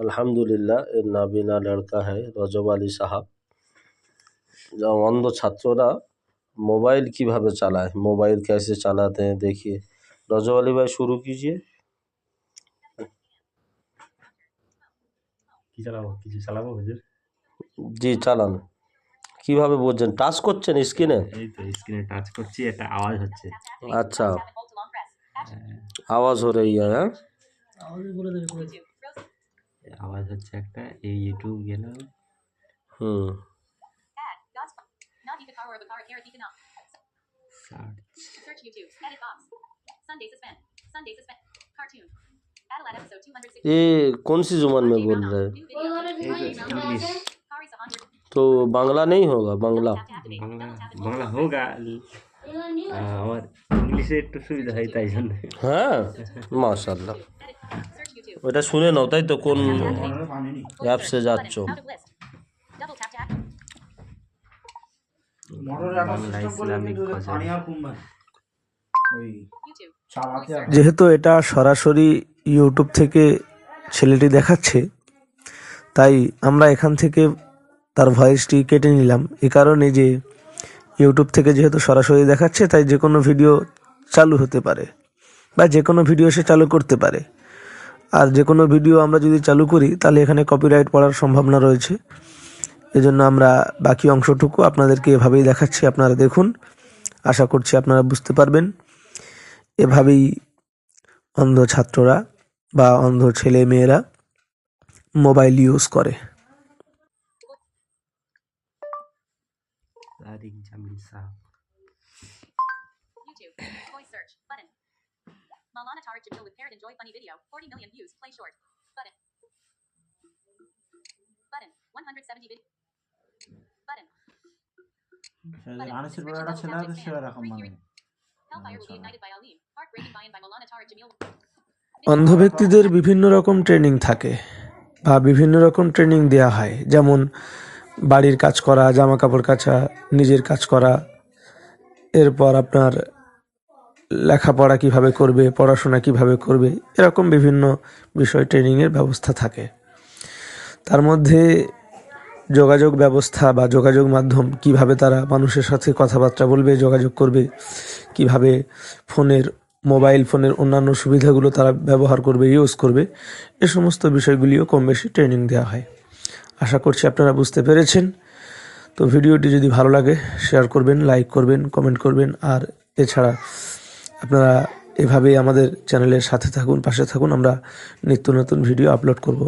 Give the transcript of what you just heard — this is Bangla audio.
अल्हम्दुलिल्लाह এর নাবিনা লড়কা है রজব আলী সাহাব যা অন্ধ ছাত্ররা मोबाइल কিভাবে চালায় मोबाइल कैसे चलाते हैं देखिए रजब अली भाई शुरू कीजिए কি চালাবো কিছু চালাবো হুজুর জি চালান কিভাবে বুঝছেন টাচ করছেন স্ক্রিনে এই তো স্ক্রিনে টাচ করছি একটা আওয়াজ হচ্ছে अच्छा आवाज़ हो रही है हाँ? এই আওয়াজ হচ্ছে একটা এই ইউটিউব গেলাম हम्म search Search YouTube. Edit box. Sunday suspend. Sunday suspend. Cartoon. Adelaide episode 206. ये कौन सी जुबान में बोल रहे हैं New video. এই তো ইংলিশ Kari Sahan. तो बांग्ला नहीं होगा Bangla Tap to activate. Bangla Double tap to Bangla হোগা আহ, আমার ইংলিশে হয় হ্যাঁ. ওটা শুনে নাও তাই তো? কোন অ্যাপসে যাচ্ছ। YouTube. চালাতে আর যেহেতু এটা সরাসরি ইউটিউব থেকে ছেলেটি দেখাচ্ছে তাই আমরা এখান থেকে তার ভয়েসটি কেটে নিলাম। এ কারণে যে ইউটিউব থেকে যেহেতু সরাসরি দেখাচ্ছে তাই যে কোনো ভিডিও চালু হতে পারে বা যে কোনো ভিডিও সে চালু করতে পারে। আর যে কোনো ভিডিও আমরা যদি চালু করি তাহলে এখানে কপিরাইট পড়ার সম্ভাবনা রয়েছে এজন্য আমরা বাকি অংশটুকু আপনাদেরকে এভাবেই দেখাচ্ছি আপনারা দেখুন আশা করছি আপনারা বুঝতে পারবেন এভাবেই অন্ধ ছাত্ররা বা অন্ধ ছেলে মেয়েরা মোবাইল ইউজ করে search. Button. Malana Tariq Jamil with parrot enjoy funny video. 40 million views. Play short. Button. Button. 170 video. Button. আনিসের বড় একটা ছেলে আছে সে এরকম মানে Hellfire will be ignited by Alim. Heartbreaking by and by Malana Tariq Jamil. অন্ধ ব্যক্তিদের বিভিন্ন রকম ট্রেনিং থাকে বা বিভিন্ন রকম ট্রেনিং দেওয়া হয় যেমন বাড়ির কাজ করা জামা কাপড় কাচা নিজের কাজ করা এরপর আপনার লেখাপড়া কীভাবে করবে, পড়াশোনা কীভাবে করবে, এরকম বিভিন্ন বিষয় ট্রেনিংয়ের ব্যবস্থা থাকে। তার মধ্যে যোগাযোগ ব্যবস্থা বা যোগাযোগ মাধ্যম, কীভাবে তারা মানুষের সাথে কথাবার্তা বলবে, যোগাযোগ করবে, কীভাবে ফোনের, মোবাইল ফোনের অন্যান্য সুবিধাগুলো তারা ব্যবহার করবে ইউজ করবে, এ সমস্ত বিষয়গুলিও কম বেশি ট্রেনিং দেওয়া হয়। আশা করছি আপনারা বুঝতে পেরেছেন। তো ভিডিওটি যদি ভালো লাগে শেয়ার করবেন লাইক করবেন কমেন্ট করবেন, আর এছাড়া আপনারা এভাবেই আমাদের চ্যানেলের সাথে থাকুন পাশে থাকুন। আমরা নিত্য নতুন ভিডিও আপলোড করব।